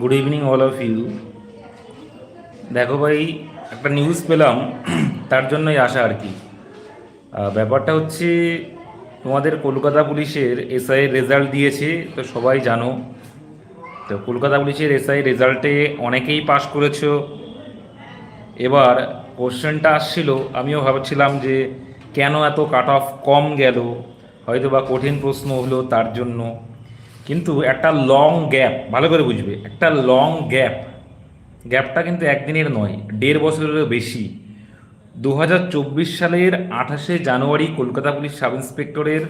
Good evening all of you দেখো ভাই, একটা নিউজ পেলাম, তার জন্যই আসা আর কি। ব্যাপারটা হচ্ছে, তোমাদের কলকাতা পুলিশের এসআই রেজাল্ট দিয়েছে, তো সবাই জানো। তো কলকাতা পুলিশের এসআই রেজাল্টে অনেকেই পাশ করেছ। এবার কোশ্চেনটা আসছিল, আমিও ভাবছিলাম যে কেন এত কাট অফ কম গেল? হয়তো বা কঠিন প্রশ্ন হলো তার জন্য। কিন্তু একটা লং গ্যাপ ভালো করে বুঝবে, একটা লং গ্যাপ গ্যাপটা কিন্তু একদিনের নয়, দেড় বছরেরও বেশি। দু হাজার চব্বিশ সালের আঠাশে জানুয়ারি কলকাতা পুলিশ সাব ইন্সপেক্টরের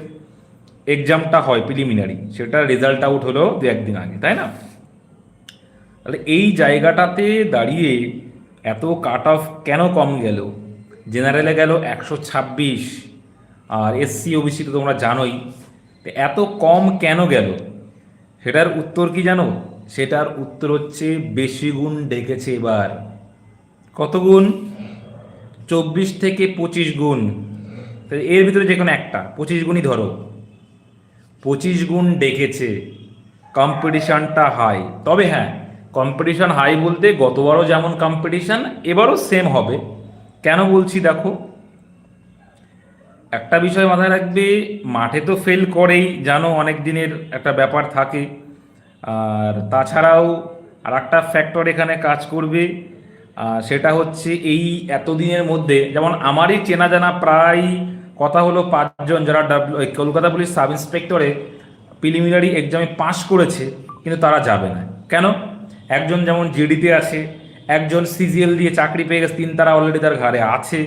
এক্সামটা হয় প্রিলিমিনারি সেটা রেজাল্ট আউট হলো দু, একদিন আগে, তাই না? তাহলে এই জায়গাটাতে দাঁড়িয়ে এত কাট অফ কেন কম গেল? জেনারেলে গেল একশো ছাব্বিশ, আর এসসি ওবিসি তো তোমরা জানোই এত কম কেন গেল? সেটার উত্তর কি জানো? সেটার উত্তর হচ্ছে বেশি গুণ ডেকেছে এবার। কত গুণ? চব্বিশ থেকে পঁচিশ গুণ। এর ভিতরে যে কোনো একটা, পঁচিশ গুণই ধরো। পঁচিশ গুণ ডেকেছে। কম্পিটিশানটা হাই তবে হ্যাঁ কম্পিটিশান হাই বলতে গতবারও যেমন কম্পিটিশান, এবারও সেম হবে। কেন বলছি দেখো? একটা বিষয় মাথায় রাখবে, মাঠে তো ফেল করেই, জানো অনেক দিনের একটা ব্যাপার থাকে। আর তাছাড়াও আর একটা ফ্যাক্টর এখানে কাজ করবে সেটা হচ্ছে এই এতদিনের মধ্যে, যেমন আমারই চেনা জানা প্রায় কথা হলো পাঁচজন যারা ডাব্লিউ কলকাতা পুলিশ সাব ইন্সপেক্টরে প্রিলিমিনারি এক্সামে পাশ করেছে, কিন্তু তারা যাবে না। কেন? একজন যেমন জিডিতে আছে, একজন সিজিএল দিয়ে চাকরি পেয়ে গেছে, তিন তারা অলরেডি তার ঘাড়ে আছে।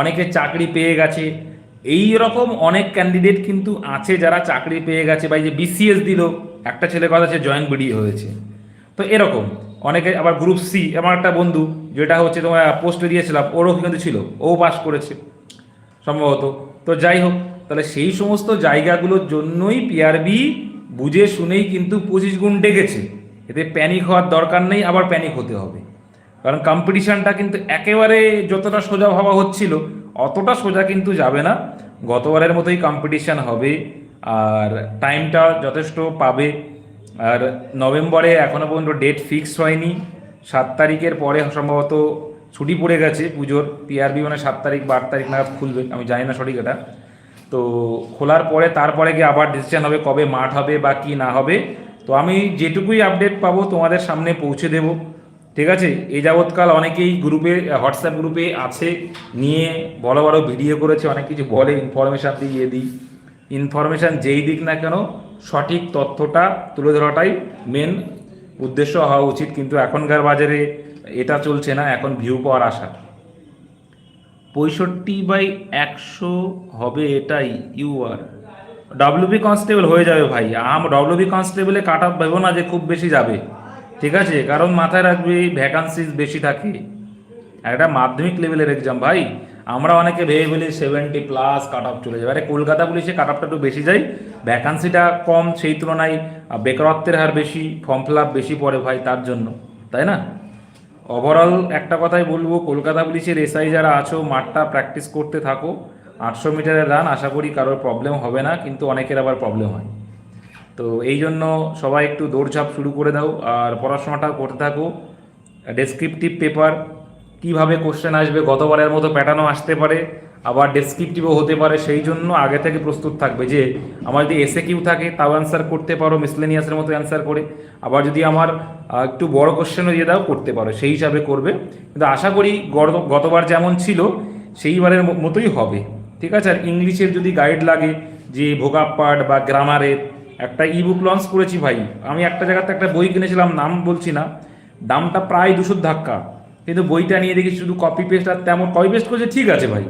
অনেকে চাকরি পেয়ে গেছে এই রকম অনেক ক্যান্ডিডেট কিন্তু আছে যারা চাকরি পেয়ে গেছে বা এই যে বিসিএস দিল, একটা ছেলে কথা সে জয়েন্ট বিডি হয়েছে। তো এরকম, অনেকে আবার গ্রুপ সি আমার একটা বন্ধু, যেটা হচ্ছে তোমার পোস্টে দিয়েছিলাম, ওরও কিন্তু ছিল, ও পাস করেছে, সম্ভবত। তো যাই হোক, তাহলে সেই সমস্ত জায়গাগুলোর জন্যই পিআরবি বুঝে শুনেই কিন্তু পঁচিশ গুণ ডেকেছে। এতে প্যানিক হওয়ার দরকার নেই, আবার প্যানিক হতে হবে। কারণ কম্পিটিশনটা কিন্তু একেবারে যতটা সোজা ভাবা হচ্ছিল অতটা সোজা কিন্তু যাবে না। গতবারের মতোই কম্পিটিশান হবে। আর টাইমটা যথেষ্ট পাবে। আর নভেম্বরে এখনও পর্যন্ত ডেট ফিক্স হয়নি। সাত তারিখের পরে সম্ভবত ছুটি পড়ে গেছে পুজোর। পিআরবি মানে সাত তারিখ বা আট তারিখ নাগাদ খুলবে। আমি জানি না সঠিক এটা। তো খোলার পরে তারপরে গিয়ে আবার ডিসিশান হবে কবে মাঠ হবে বা কি না হবে। তো আমি যেটুকুই আপডেট পাবো তোমাদের সামনে পৌঁছে দেব। ঠিক আছে? এই যাবৎকাল অনেকেই গ্রুপে হোয়াটসঅ্যাপ গ্রুপে আছে, নিয়ে বড় বড় ভিডিও করেছে, অনেক কিছু বলে ইনফরমেশান দিয়ে দিই। ইনফরমেশান যেই দিক না কেন, সঠিক তথ্যটা তুলে ধরাটাই মেন উদ্দেশ্য হওয়া উচিত। কিন্তু এখনকার বাজারে এটা চলছে না, এখন ভিউ পাওয়ার আশা। পঁয়ষট্টি বাই একশো হবে এটাই ইউ আর ডাব্লিউবি কনস্টেবল হয়ে যাবে ভাই। আম ডাব্লিউবি কনস্টেবলে কাট অফ ভেবো না যে খুব বেশি যাবে। ঠিক আছে, কারণ মাথায় রাখবে ভ্যাকান্সিজ বেশি থাকে। একটা মাধ্যমিক লেভেলের এক্সাম ভাই। আমরা অনেকে ভেবে ফেলি সেভেন্টি প্লাস কাট অফ চলে যাবে। আরে, কলকাতা পুলিশে কাট অফটা একটু বেশি যায়। ভ্যাকান্সিটা কম, সেই তুলনায় বেকারত্বের হার বেশি ফর্ম ফিল আপ বেশি পড়ে ভাই, তার জন্য। তাই না? ওভারঅল একটা কথাই বলব, কলকাতা পুলিশের এসআই যারা আছো, মাঠটা প্র্যাকটিস করতে থাকো। আটশো মিটারের রান আশা করি কারোর প্রবলেম হবে না, কিন্তু অনেকের আবার প্রবলেম হয়। তো এই জন্য সবাই একটু দৌড়ঝাঁপ শুরু করে দাও আর পড়াশোনাটা করতে থাকো। ডেসক্রিপটিভ পেপার কীভাবে কোশ্চেন আসবে, গতবারের মতো প্যাটার্নও আসতে পারে, আবার ডেসক্রিপটিভও হতে পারে, সেই জন্য আগে থেকে প্রস্তুত থাকবে যে, আমার যদি এসে কিউ থাকে তাও অ্যান্সার করতে পারো মিসলেনিয়াসের মতো অ্যান্সার করে। আবার যদি আমার একটু বড় কোশ্চেনও দিয়ে দাও, করতে পারো, সেই হিসাবে করবে। কিন্তু আশা করি গত- গতবার যেমন ছিল, সেইবারের মতোই হবে। ঠিক আছে? আর ইংলিশের যদি গাইড লাগে, যে ভোকাপ পার্ট বা গ্রামারের একটা ইবুক লঞ্চ করেছি ভাই। আমি একটা জায়গাতে একটা বই কিনেছিলাম, নাম বলছি না। দামটা প্রায় দুশো ধাক্কা। কিন্তু বইটা নিয়ে দেখি শুধু কপি পেস্ট আর তেমন কপি পেস্ট করেছে, ঠিক আছে ভাই।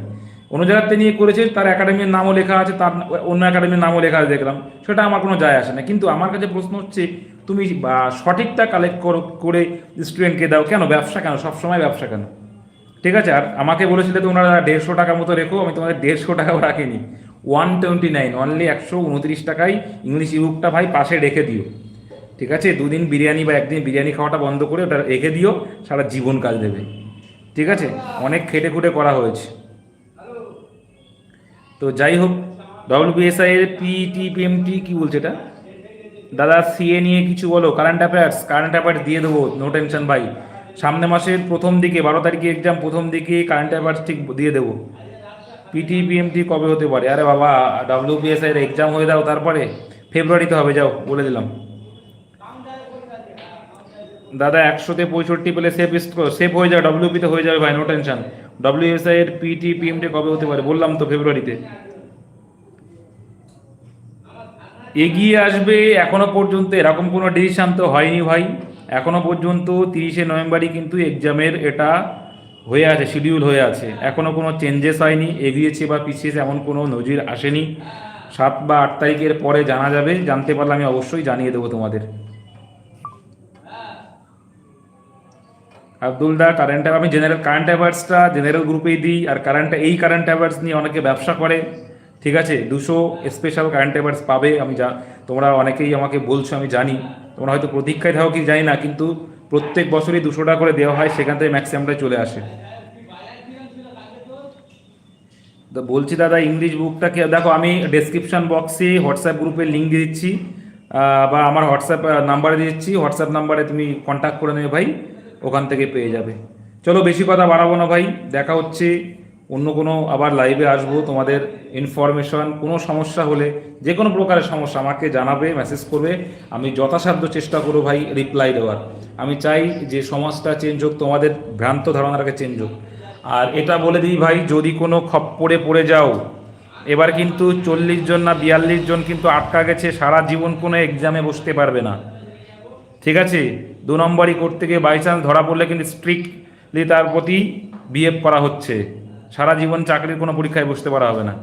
অন্য জায়গাতে নিয়ে করেছে, তার একাডেমির নামও লেখা আছে, তার অন্য একাডেমির নামও লেখা আছে, দেখলাম। সেটা আমার কোনো যায় আসে না। কিন্তু আমার কাছে প্রশ্ন হচ্ছে, তুমি সঠিকটা কালেক্ট করো, করে স্টুডেন্টকে দাও। কেন? ব্যবসা কেন? সবসময় ব্যবসা কেন? ঠিক আছে? আর আমাকে বলেছিলে তোমরা দেড়শো টাকা মতো রেখো, আমি তোমাদের দেড়শো টাকাও রাখিনি। ওয়ান টোয়েন্টি নাইন অনলি একশো উনত্রিশ টাকায় ইংলিশ ইবুকটা ভাই পাশে রেখে দিও। ঠিক আছে? দুদিন বিরিয়ানি বা একদিন বিরিয়ানি খাওয়াটা বন্ধ করে ওটা রেখে দিও, সারা জীবন কাজ দেবে। ঠিক আছে? অনেক খেটে খুটে করা হয়েছে। তো যাই হোক ডব্লিউবিএসআই এর পিটি পিএমটি কি বলছে এটা? দাদা সিএ নিয়ে কিছু বলো। কারেন্ট অ্যাফেয়ার্স কারেন্ট অ্যাফেয়ার্স দিয়ে দেবো। নো টেনশন ভাই। সামনে মাসের প্রথম দিকে, বারো তারিখে এক্সাম প্রথম দিকে কারেন্ট অ্যাফেয়ার্স ঠিক দিয়ে দেবো। পিটি পিএমটি কবে হতে পারে? আরে বাবা ডাব্লিউপিএসআই এর এক্সাম হয়ে দাও তারপরে ফেব্রুয়ারিতে হবে, যাও, বলে দিলাম। দাদা, একশোতে পঁয়ষট্টি পেলে সেফ সেফ হয়ে যাবে ডব্লিউপিতে হয়ে যাবে ভাই নো টেনশন ডব্লিউএসআই এর পিটি পিএমটি কবে হতে পারে? বললাম তো ফেব্রুয়ারিতে এগিয়ে আসবে এখনও পর্যন্ত, এরকম কোনো ডিসিশন তো হয়নি ভাই। এখনও পর্যন্ত তিরিশে নভেম্বরই কিন্তু এক্সামের এটা হয়ে আছে শিডিউল হয়ে আছে। এখনও কোনো চেঞ্জেস হয়নি, এগিয়েছে বা পিছিয়েছে এমন কোনো নজির আসেনি। সাত বা আট তারিখের পরে জানা যাবে, জানতে পারলে আমি অবশ্যই জানিয়ে দেবো তোমাদের। আব্দুল দা কারেন্ট আমি জেনারেল কারেন্ট অ্যাফেয়ার্সটা জেনারেল গ্রুপেই দিই, আর কারেন্ট এই কারেন্ট অ্যাফেয়ার্স নিয়ে অনেকে ব্যবসা করে। ঠিক আছে? দুশো স্পেশাল কারেন্ট অ্যাফেয়ার্স পাবে, আমি যা, তোমরা অনেকেই আমাকে বলছো, আমি জানি। তোমরা হয়তো প্রতীক্ষায় থাকো কি জানি না, কিন্তু প্রত্যেক বছরই দুশো টাকা করে দেওয়া হয়, সেখান থেকে ম্যাক্সিমামটা চলে আসে। তো বলছি দাদা ইংলিশ বুকটাকে দেখো, আমি ডেসক্রিপশন বক্সে হোয়াটসঅ্যাপ গ্রুপের লিঙ্ক দিয়ে দিচ্ছি বা আমার হোয়াটসঅ্যাপ নাম্বারে দিয়ে দিচ্ছি। হোয়াটসঅ্যাপ নাম্বারে তুমি কন্ট্যাক্ট করে নেবে ভাই, ওখান থেকে পেয়ে যাবে। চলো, বেশি কথা বাড়াবো না ভাই, দেখা হচ্ছে। অন্য কোনো আবার লাইভে আসব, তোমাদের ইনফরমেশন কোনো সমস্যা হলে যে কোনো প্রকারের সমস্যা আমাকে জানাবে মেসেজ করবে। আমি যথাসাধ্য চেষ্টা করব ভাই রিপ্লাই দেওয়ার। আমি চাই যে সমাজটা চেঞ্জ হোক, তোমাদের ভ্রান্ত ধারণাটাকে চেঞ্জ হোক। আর এটা বলে দিই ভাই, যদি কোনো খপ্পরে পড়ে যাও, এবার কিন্তু চল্লিশ জন না বিয়াল্লিশ জন কিন্তু আটকা গেছে, সারা জীবন কোনো এক্সামে বসতে পারবে না। ঠিক আছে? দু নম্বরই করতে গিয়ে বাই চান্স ধরা পড়লে কিন্তু স্ট্রিক্টলি তার প্রতি বিহেভ করা হচ্ছে। সারা জীবন চাকরির কোনো পরীক্ষায় বসতে পারা হবে না।